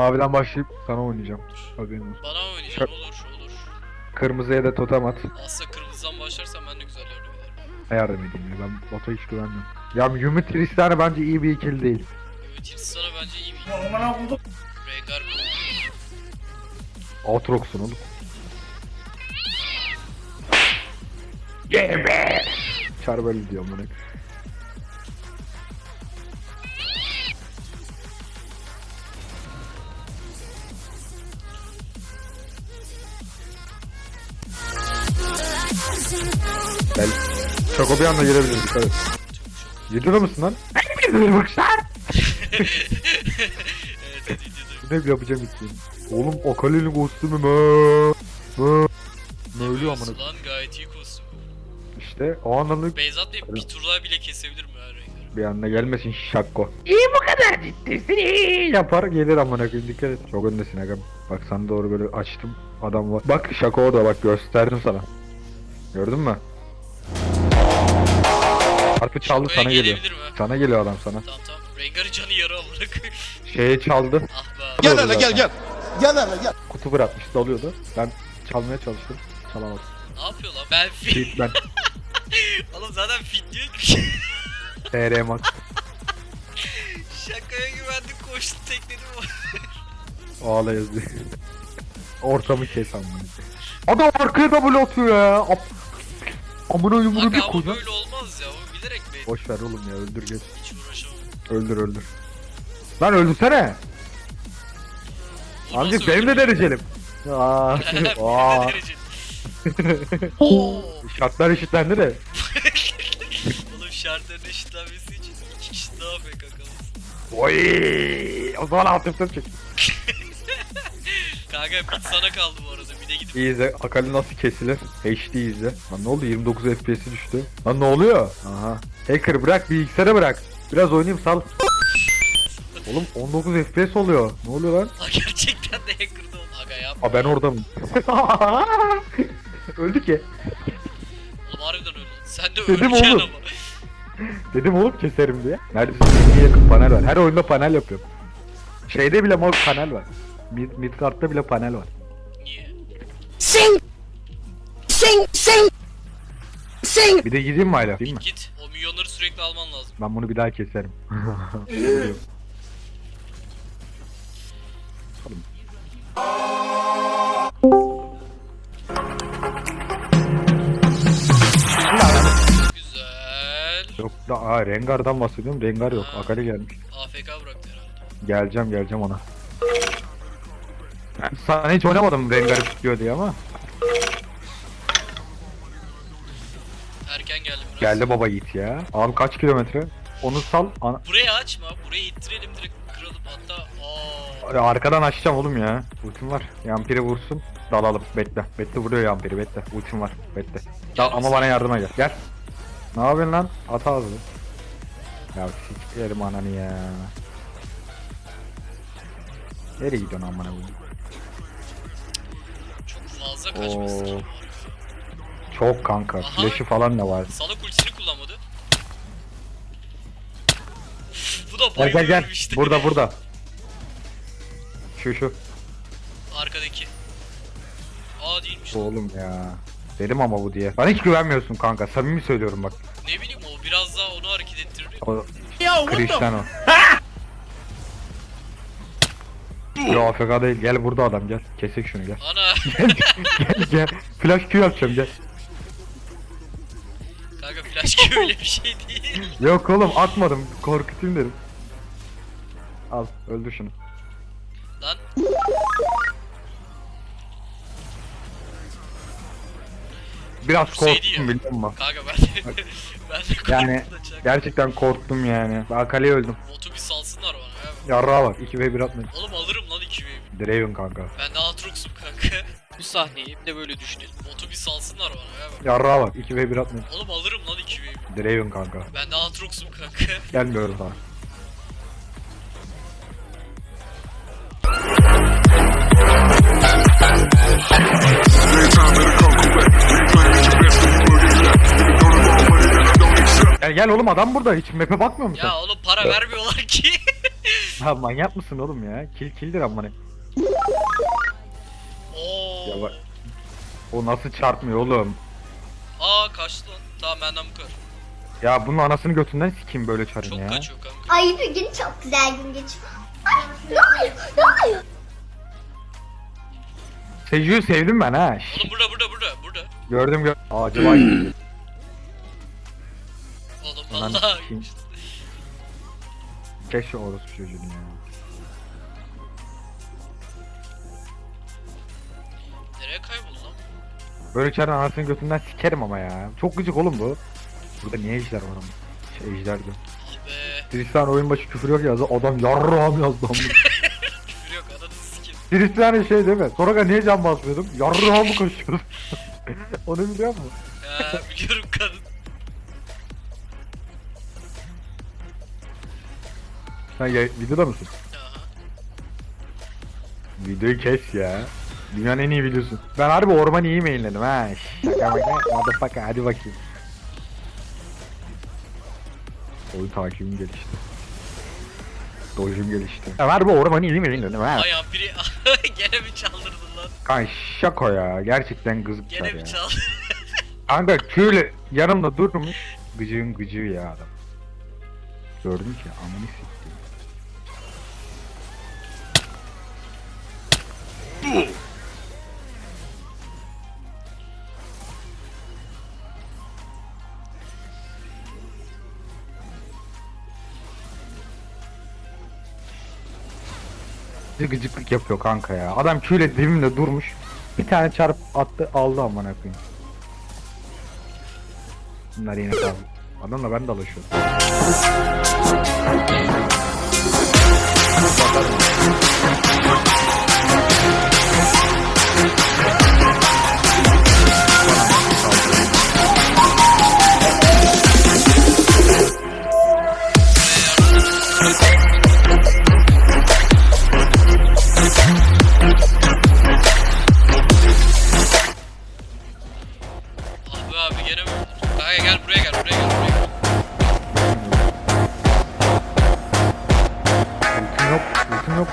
Maviden başlayıp sana oynayacağım. Haberin olsun. Bana mı oynayacaksın? Olur olur. Kırmızıya da totem at. Aslında kırmızıdan başlarsam ben de güzel yardım ederim. Ne yardım edeyim ya ben Batu'ya hiç güvenmiyorum. Ya Yumi Tristana bence iyi bir ikili değil. Ümit sana bence iyi bir Rengar Outrox'un oğlum. Yeah be! Çar böyle diyorum bunu. Şoko bir anda girebilir dikkat et. Videoda mısın lan? Bıkşar! evet evet videoda. Ne yapacağım için? Oğlum Akali'nin kostümü mü? Mü? Ne ölüyor amına. Lan gayet iyi kostüm. İşte o anlamda Beyzat Bey bir tur daha bile kesebilir mi bir anda gelmesin şakko. İyi bu kadar ciddisin iyi. Yapar gelir amına koyayım dikkat et. Çok öndesin agam. Bak sana doğru böyle açtım. Adam var. Bak şako o da bak gösterdim sana. Gördün mü? Harpı çaldı Şakoya sana geliyor. gelebilir mi? Sana geliyor adam sana. Tamam tamam. Rengar'ın canı yarı amına koyayım. Şeye çaldı. Ah be. Gel hele gel gel. Gel hele gel. Kutu bırakmış dalıyordu. Ben çalmaya çalıştım. Çalamadım. Ne yapıyor lan? Ben fit. Fit ben. Oğlum zaten fit diyor ki. TR Max. Şakaya güvendim koştu tekledim o. Ağla yazıyor. Ortamı kes amına. Adam arkaya double atıyor ya. Ap Amına yumruğu bir ama koyacağım. böyle Boş ver oğlum ya öldür geç. Öldür öldür. Lan öldürsene. Nasıl benim de derecelim. Aa, aa. Şartlar eşitlendi de. Oğlum şartların eşitlenmesi için iki kişi daha kalsın. Oy! O zaman altı çek. Kanka bit sana kaldı bu arada. De gidip İyi izle. Akali nasıl kesilir? HD izle. Lan ne oldu? 29 FPS'i düştü. Lan ne oluyor? Aha. Hacker bırak bilgisayara bırak. Biraz oynayayım sal. Oğlum 19 FPS oluyor. Ne oluyor lan? Aa, gerçekten de hacker'da oldu. Aga yapma. Aa ben orada mı? Öldü ki. Oğlum harbiden öyle. Sen de Dedim öleceksin oğlum. ama. Dedim oğlum keserim diye. Neredesin? En yakın panel var. Her oyunda panel yapıyorum. Şeyde bile mor panel var. Mid, Midgard'da bile panel var. Sing! Sing! Sing! Sing! Bir de gideyim mi hala? Değil mi? Git. O milyonları sürekli alman lazım. Ben bunu bir daha keserim. Güzel. yok da aa Rengar'dan bahsediyorum. Rengar yok. Akali gelmiş. AFK bıraktı herhalde. Geleceğim geleceğim ona. Sana hiç oynamadım Rengar'ı tutuyor diye ama. Erken geldim biraz. Geldi baba yiğit ya. Abi kaç kilometre? Onu sal. Ana... Burayı açma. Burayı ittirelim direkt kıralım. Hatta aa. Arkadan açacağım oğlum ya. Ultim var. Yampiri vursun. Dalalım. Bekle. Bekle vuruyor Yampiri. Bekle. Ultim var. Bekle. Dal, ama bana yardıma gel. Gel. Ne yapıyorsun lan? At ağzını. Ya sikerim ananı ya. Nereye gidiyorsun amına koyayım? Çok fazla kaçmışsın. Oo. Çok kanka. Aha. Flash'ı falan da var. Salak ultisini kullanmadı. Bu da Gel gel gel. bayılıyorum işte. Burada burada. Şu şu. Arkadaki. Aa değilmiş. Oğlum ya. Dedim ama bu diye. Bana hiç güvenmiyorsun kanka. Samimi söylüyorum bak. Ne bileyim o biraz daha onu hareket ettirir. O Cristiano. Yo AFK değil. Gel burada adam gel. Kesik şunu gel. Ana. gel gel. Flash Q yapacağım gel. Kanka flash ki öyle bir şey değil. Yok oğlum atmadım. Korkutayım dedim. Al öldür şunu. Lan. Biraz Vursaydı korktum ya. biliyor musun? Kanka ben de ben de korktum Yani da çak. gerçekten korktum yani. Akali'ye öldüm. Botu bir ya. Yarrağa var. 2v1 atmayın. Oğlum alırım lan 2 v Draven kanka. Ben de Aatrox'um kanka. Bu sahneyi de böyle düşünelim. Botu bir salsınlar bana ya. Yarrağa var. 2v1 atmayın. Oğlum alırım lan 2 v Draven kanka. Ben de Aatrox'um kanka. Gelmiyorum sana. Gel gel oğlum adam burada hiç map'e bakmıyor musun? Ya oğlum para vermiyorlar ki. Ha manyak mısın oğlum ya? Kill killdir amına. Oo. Ya bak. O nasıl çarpmıyor oğlum? Aa kaçtı lan. Tamam benden bu kadar. Ya bunun anasını götünden sikeyim böyle çarın Çok ya. kaçıyor kanka. Ay bir gün çok güzel gün geçiyor. Ay ne oluyor? Ne oluyor? Seju'yu sevdim ben ha. Şşş, Oğlum burada burada burada burada. Gördüm gör. Ağacı var. gibi. Oğlum Lan Allah. kim? Keşke orospu çocuğunu ya. Nereye kayboldu lan? Böyle çarın anasını götünden sikerim ama ya. Çok gıcık oğlum bu. Burada niye ejder var ama? Şey ejder diyor. Tristan oyun başı küfür yok yazdı. Adam yarrağım yazdı ama. Küfür yok ananı sikim. Tristan şey değil mi? Sonra niye can basmıyordum? Yarrağımı koşuyordum. Onu biliyor musun? Ya biliyorum kadın. Sen ya, videoda mısın? Aha. Videoyu kes ya. Dünyanın en iyi videosu. Ben harbi orman iyi mainledim ha. Şaka maka motherfucker hadi bakayım. Oyun takibim gelişti. Dojum gelişti. Ben harbi orman iyi mainledim ha. Ayağım biri gene mi çaldırdın lan? Kan şako ya. Gerçekten gızıklar Gene ya. mi çaldırdın? Kanka şöyle yanımda durmuş. Gıcığın gıcığı ya adam. Gördüm ki amını siktim. Bir gıcıklık yapıyor kanka ya. Adam küyle dibimde durmuş. Bir tane çarp attı aldı amına koyayım. Bunlar yine kaldı. Adamla ben de alışıyorum. Yok,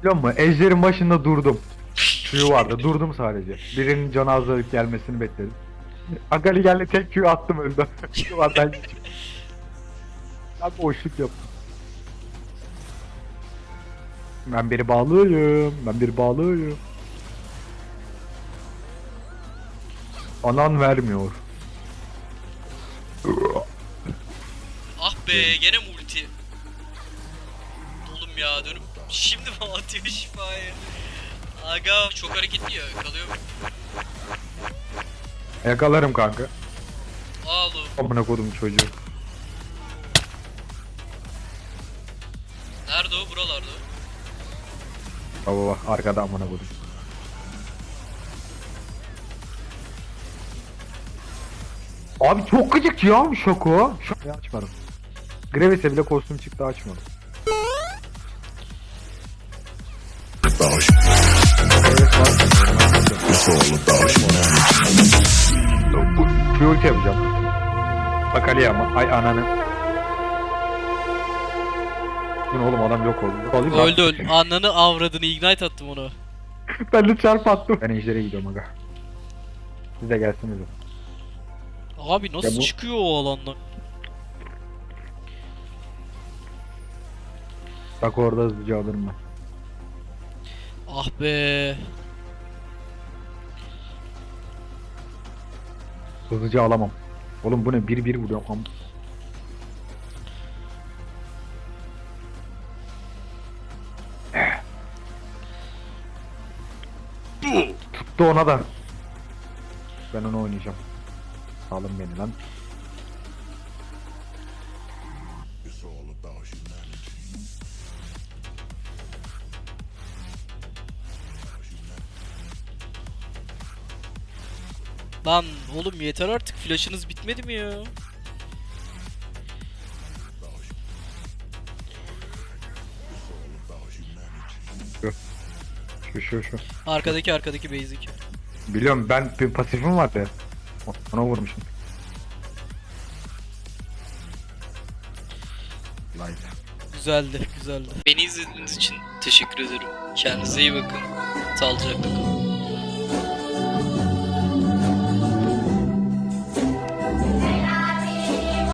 Biliyor musun? Ejder'in başında durdum. Q vardı, durdum sadece. Birinin canı azalıp gelmesini bekledim. Akali geldi tek Q attım öldü. Q var ben. Ben boşluk yaptım. Ben bir bağlıyım. Ben bir bağlıyım. Anan vermiyor. Ah be gene mi ulti? Oğlum ya dönüp şimdi mi atıyor şifayı? Aga çok hareketli ya kalıyor? Yakalarım kanka. Oğlum. Amına kodum çocuğu. Nerede o? Buralarda o. Baba bak arkada amına kodum. Abi çok gıcık ya şoko. Şoko açmadım. Gravis'e bile kostüm çıktı açmadım. Gravis var. Bu Q ulti yapacağım. Bak Ali ama. Ay ananı. Bu ne oğlum adam yok oldu. Alayım, bak. Öldü öldü. Ananı avradını ignite attım onu. Ben de çarp attım. Ben ejder'e gidiyorum aga. Siz de gelsiniz. Abi nasıl Ya bu- çıkıyor o alandan? Bak orada hızlıca alırım ben. Ah be. Hızlıca alamam. Oğlum bu ne? Bir bir vuruyor kam. Tuttu ona da. Ben onu oynayacağım. Salın beni lan. Lan oğlum yeter artık flash'ınız bitmedi mi ya? Şu şu şu. Arkadaki arkadaki basic. Biliyorum ben bir pasifim vardı. Ona vurmuşum. Light. Güzeldi güzeldi. Beni izlediğiniz için teşekkür ederim. Kendinize iyi bakın. Sağlıcakla kalın.